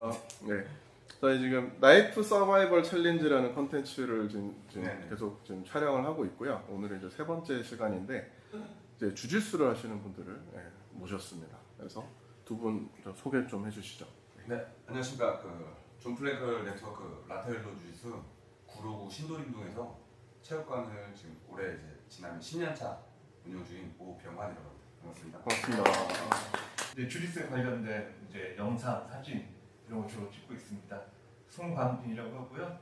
아, 네. 저희 지금 나이프 서바이벌 챌린지라는 컨텐츠를 지금, 지금 네네. 계속 지금 촬영을 하고 있고요. 오늘은 이제 세 번째 시간인데 이제 주짓수를 하시는 분들을 예, 모셨습니다. 그래서 두 분 소개 좀 해주시죠. 네, 안녕하십니까. 그 존 플랭크 네트워크 라텔로 주짓수 구로구 신도림동에서 체육관을 지금 올해 이제 지난 10년 차 운영 중인 오병환이라고 합니다. 반갑습니다. 고맙습니다. 이제 주짓수에 관련된 이제 영상, 사진 이런 거 주로 찍고 있습니다. 송광빈이라고 하고요.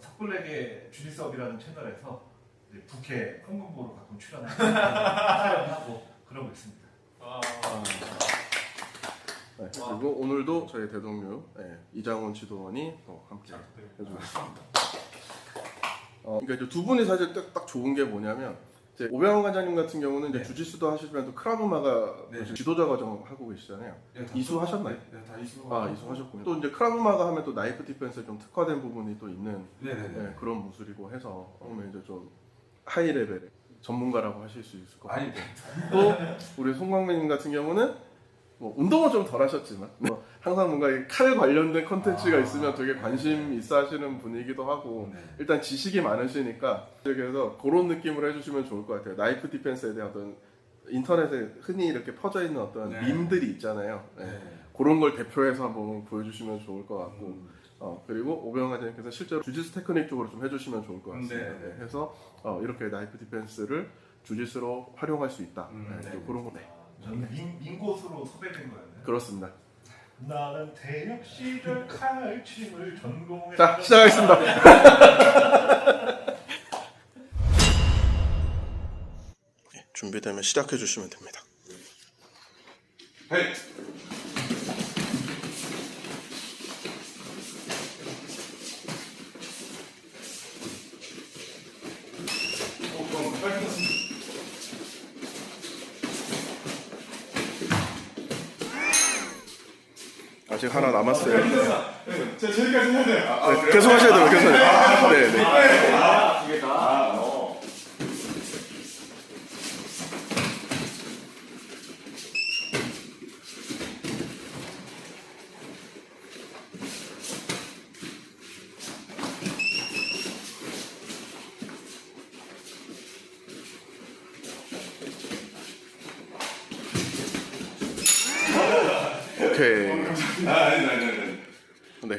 섣불레게 주짓수업이라는 채널에서 이제 부캐 홍보부로 가끔 출연하고 그러고 있습니다. 네, 그리고 오늘도 저희 대동류 예, 이장훈 지도원이 또 함께 네. 해주고 있습니다. 어, 그러니까 이제 두 분이 사실 딱, 딱 좋은 게 뭐냐면 이제 오병환 관장님 같은 경우는 이제 네. 주짓수도 하시지만 또 크라브마가 네. 지금 지도자 과정 하고 계시잖아요. 네, 다 이수 하셨나요? 네, 다 이수. 아 이수 하셨군요. 또 이제 크라브마가 하면 또 나이프 디펜스에 좀 특화된 부분이 또 있는 네 네 네. 네, 그런 무술이고 해서 오늘 이제 좀 하이 레벨의 전문가라고 하실 수 있을 것 같아요. 아니, 네. 또 우리 송광배님 같은 경우는 뭐 운동은 좀 덜 하셨지만 뭐 항상 뭔가 이칼 관련된 컨텐츠가 아, 있으면 되게 관심 있어 하시는 분이기도 하고 네. 일단 지식이 많으시니까 그래서 그런 느낌으로 해주시면 좋을 것 같아요. 나이프 디펜스에 대한 어떤 인터넷에 흔히 이렇게 퍼져 있는 어떤 네. 밈들이 있잖아요. 네. 네. 그런 걸 대표해서 한번 보여주시면 좋을 것 같고 음, 어, 그리고 오병환 과장님께서 실제로 주짓수 테크닉 쪽으로 좀 해주시면 좋을 것 같습니다. 네, 네. 네, 해서 어, 이렇게 나이프 디펜스를 주짓수로 활용할 수 있다. 음, 네, 네. 또 그런 거. 네. 저는 민, 민고수로 섭외된 거였나요? 그렇습니다. 나는 대학 시절 칼침을 전공했 자, 시작하겠습니다. 준비되면 시작해 주시면 됩니다. 헤이. 어, 그럼 빨리 떴습니다. 아직 하나 남았어요. 네. 자, 저기까지 해야 돼요. 아, 네, 계속 하셔야 돼요. 계속. 하셔야 돼요. 네, 네. 오케이. 아, 아니, 아니, 아니. 네.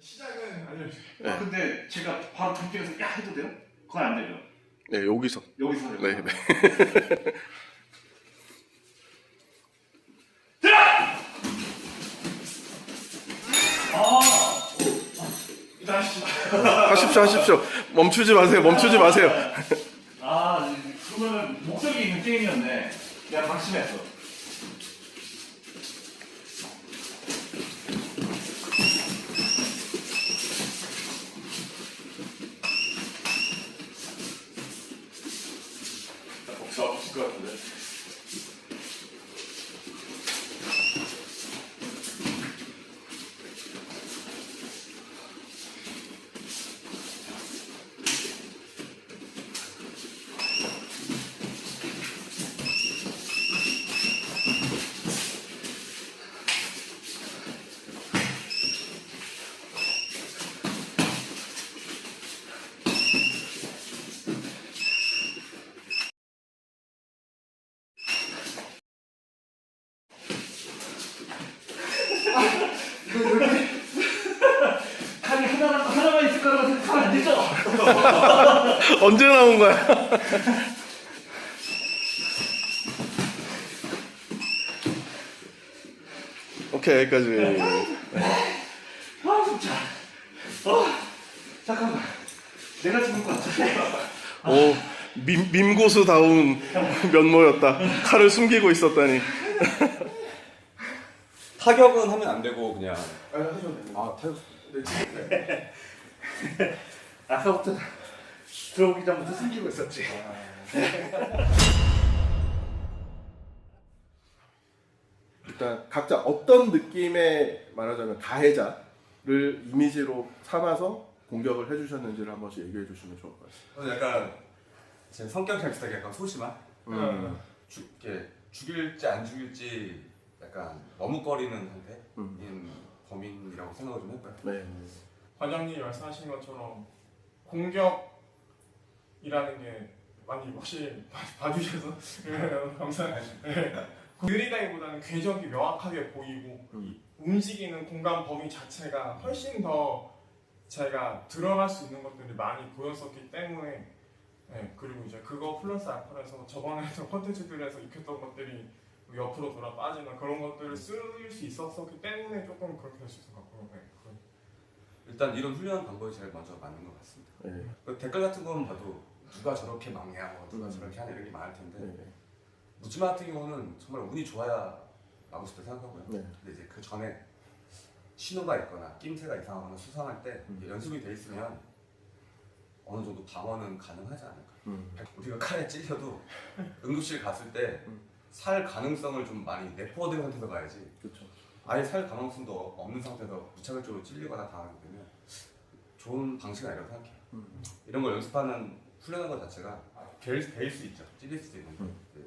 시작은 알려주세요. 아, 근데 제가 바로 등쪽에서 야 해도 돼요? 그건 안 되죠. 네, 여기서. 여기서 네, 네. 일단 하시죠. 하십시오, 하십시오. 멈추지 마세요. 멈추지 마세요. 아, 그러면 목적이 있는 게임이었네. 내가 방심했어. 복사 없을 것 같은데. 칼이 하나, 하나만 있을 거라고 생각하면 안 되죠? 언제 나온 거야? 오케이, 여기까지. 아, 진짜. 어, 잠깐만. 내가 죽을 것 같아. 오, 민, 민고수다운 면모였다. 칼을 숨기고 있었다니. 타격은 하면 안 되고 그냥 아, 됩니다. 아 타격 아까부터 들어오기 전부터 숨기고 있었지. 일단 각자 어떤 느낌의 말하자면 가해자를 이미지로 삼아서 공격을 해주셨는지를 한 번씩 얘기해 주시면 좋을 것 같습니다. 저는 약간 제 성격이랑 비슷하게 약간 소심한 음. 주, 이렇게 죽일지 안 죽일지 약간 머뭇거리는 상태인 음. 범인이라고 생각을 좀 해봐요. 네. 관장님이 말씀하신 것처럼 공격 이라는 게 많이 혹시 봐- 봐주셔서 예, 감사합니다. 예. 느리다기보다는 궤적이 명확하게 보이고 음. 이 움직이는 공간 범위 자체가 훨씬 더 제가 들어갈 수 있는 것들이 많이 보였었기 때문에 예, 그리고 이제 그거 플러스 알파에서 저번에 했던 콘텐츠들에서 익혔던 것들이 옆으로 돌아 빠지는 그런 것들을 쓸 수 있었었기 때문에 조금 그렇게 될 수 있을 것 같고요. 네, 일단 이런 훈련 방법이 제일 먼저 맞는 것 같습니다. 네. 그 댓글 같은 거는 봐도 누가 저렇게 막냐, 뭐 누가 음. 저렇게 하냐 이런 게 많을 텐데 네. 무지마 같은 경우는 정말 운이 좋아야 수 있다 생각하고요. 네. 근데 이제 그 전에 신호가 있거나 낌새가 이상하거나 수상할 때 음. 연습이 돼 있으면 어느 정도 방어는 가능하지 않을까. 음. 우리가 칼에 찔려도 응급실 갔을 때 음. 살 가능성을 좀 많이 내포된 상태에서 가야지 그렇죠. 아예 살 가능성도 없는 상태에서 무차별적으로 찔리거나 당하게 되면 좋은 방식은 아니라고 생각해요. 음. 이런 걸 연습하는 훈련하는 것 자체가 될, 될수 있죠. 찔릴 수도 있는데 음. 네.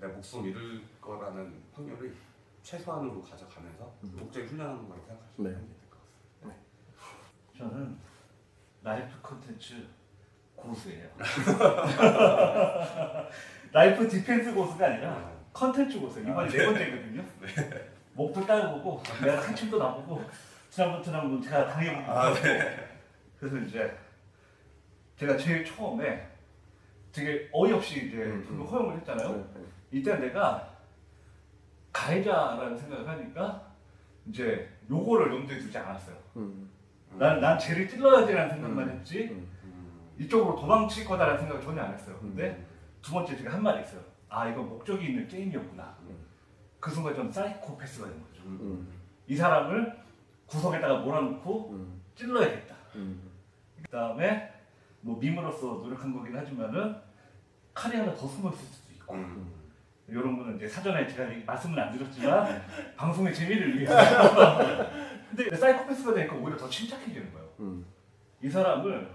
내 목숨 잃을 거라는 확률을 최소한으로 가져가면서 음. 목적이 훈련하는 거라고 생각하시면 네. 될것 같습니다. 저는 라이프 콘텐츠 고수예요. 라이프 디펜스 고수가 아니라 컨텐츠 고수. 이번이 네 번째거든요. 목도 따보고 내가 한침도 나보고 지난번처럼 제가 당해보고 그래서 이제 제가 제일 처음에 되게 어이없이 이제 음, 불구 음. 허용을 했잖아요. 네. 네. 이때 내가 가해자라는 생각을 하니까 이제 요거를 염두에 두지 않았어요. 음. 난, 난 쟤를 찔러야지라는 생각만 음. 했지 음. 음. 이쪽으로 도망칠 거다라는 생각을 전혀 안 했어요. 음. 근데 두 번째 제가 한 말이 있어요. 아 이거 목적이 있는 게임이었구나. 음. 그 순간 좀 사이코패스가 된 거죠. 음. 이 사람을 구석에다가 몰아놓고 음. 찔러야겠다. 음. 그 다음에 뭐 밈으로서 노력한 거긴 하지만은 칼이 하나 더 숨어 있을 수도 있고 음. 이런 거는 이제 사전에 제가 말씀을 안 드렸지만 방송의 재미를 위해서 근데 사이코패스가 되니까 오히려 더 침착해지는 거예요. 음. 이 사람을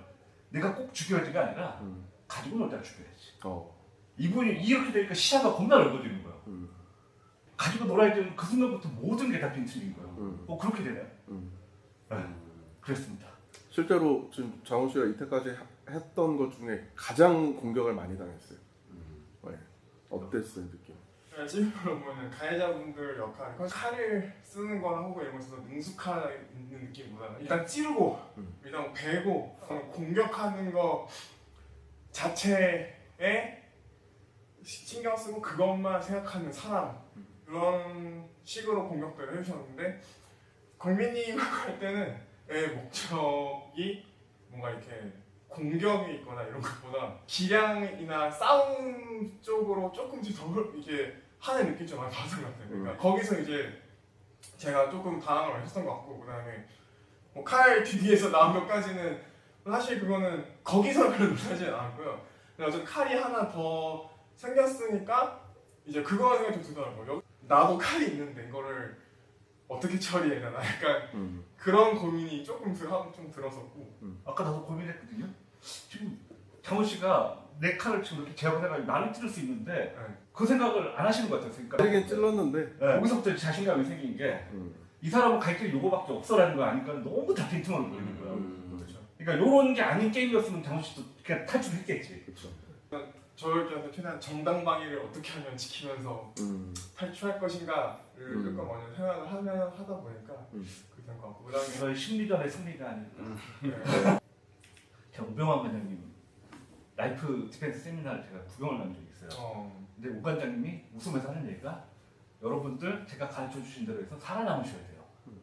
내가 꼭 죽여야지가 아니라 음. 가지고 놀다 죽여야지. 어. 이분이 이렇게 되니까 시야가 겁나 넓어지는 거예요. 음. 가지고 놀아야 되는 그 순간부터 모든 게 다 빈틈인 거예요. 음. 어 그렇게 되나요? 음. 그랬습니다. 실제로 지금 장훈 씨가 이때까지 하- 했던 것 중에 가장 공격을 많이 당했어요. 음. 네. 어땠어요 느낌? 네, 찔러 보면 가해자분들 역할, 그건 칼을 쓰는 거나 혹은 이런 것에서 능숙한 있는 느낌보다는 일단 찌르고, 음. 일단 베고, 공격하는 거 자체에 신경 쓰고 그것만 생각하는 사람 그런 식으로 공격들을 해주셨는데 걸민님 할 때는 의 목적이 뭔가 이렇게 공격이 있거나 이런 것보다 기량이나 싸움 쪽으로 조금씩 더 흘- 이게 하는 느낌 좀 많이 받은 것 같아요. 그러니까 거기서 이제 제가 조금 당황을 했었던 것 같고 그다음에 뭐 칼 뒤에서 나온 것까지는 사실 그거는 거기서 별로 놀라지는 않았고요. 근데 어쨌든 칼이 하나 더 생겼으니까 이제 그거 생각이 좀 들더라고요. 여- 나도 칼이 있는데 이거를 어떻게 처리해야 되나 약간 음. 그런 고민이 조금 들, 좀 들었었고 아까 나도 고민했거든요. 지금 장훈 씨가 내 칼을 지금 이렇게 제압해가 나를 찌를 수 있는데 네. 그 생각을 안 하시는 것 같아요. 그러니까 찌르긴 찔렀는데. 네, 거기서부터 자신감이 생긴 게이 음. 사람은 갈 길이 요거밖에 없어라는 거 아니까 너무 다 빈틈을 보이는 거예요. 음. 그렇죠. 그러니까 요런 게 아닌 게임이었으면 장훈 씨도 그냥 탈출했겠지. 그렇죠. 저를 때한테 최대한 정당방위를 어떻게 하면 지키면서 음. 탈출할 것인가를 음. 조금 먼저 생각을 하면 하다 보니까 음. 그렇게 된것 같고 그다음에 이건 심리전의 승리가 아닐까. 네. 제가 우병환 관장님 라이프 디펜스 세미나를 제가 구경을 간 적이 있어요. 어, 근데 우 관장님이 웃으면서 하는 얘기가 여러분들 제가 가르쳐 주신 대로 해서 살아남으셔야 돼요. 음.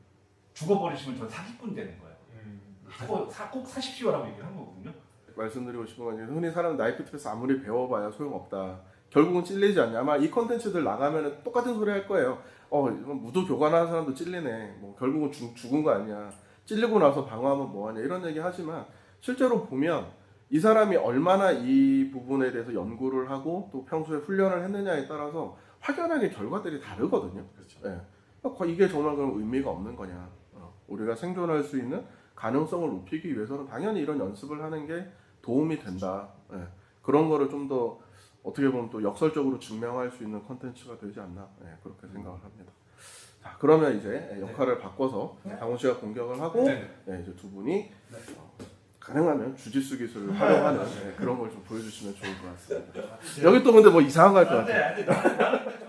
죽어버리시면 저 사기꾼 되는 거예요. 음, 꼭, 사, 꼭 사십시오라고 얘기를 한 거거든요. 말씀드리고 싶은 건 흔히 사람 나이프 팁에서 아무리 배워봐야 소용없다. 결국은 찔리지 않냐. 아마 이 컨텐츠들 나가면 똑같은 소리 할 거예요. 어, 무도 교관하는 사람도 찔리네. 뭐 결국은 죽, 죽은 거 아니야. 찔리고 나서 방어하면 뭐하냐. 이런 얘기 하지만 실제로 보면 이 사람이 얼마나 이 부분에 대해서 연구를 하고 또 평소에 훈련을 했느냐에 따라서 확연하게 결과들이 다르거든요. 그렇죠. 예. 어, 이게 정말 그럼 의미가 없는 거냐. 어, 우리가 생존할 수 있는 가능성을 높이기 위해서는 당연히 이런 연습을 하는 게 도움이 된다. 예. 그런 거를 좀 더 어떻게 보면 또 역설적으로 증명할 수 있는 컨텐츠가 되지 않나 네, 그렇게 생각을 합니다. 자 그러면 이제 역할을 바꿔서 네. 강훈 씨가 공격을 하고 네. 네, 이제 두 분이 어, 가능하면 주짓수 기술을 활용하는 네, 그런 걸 좀 보여주시면 좋을 것 같습니다. 여기 또 근데 뭐 이상한 거 할것 안돼 같아요.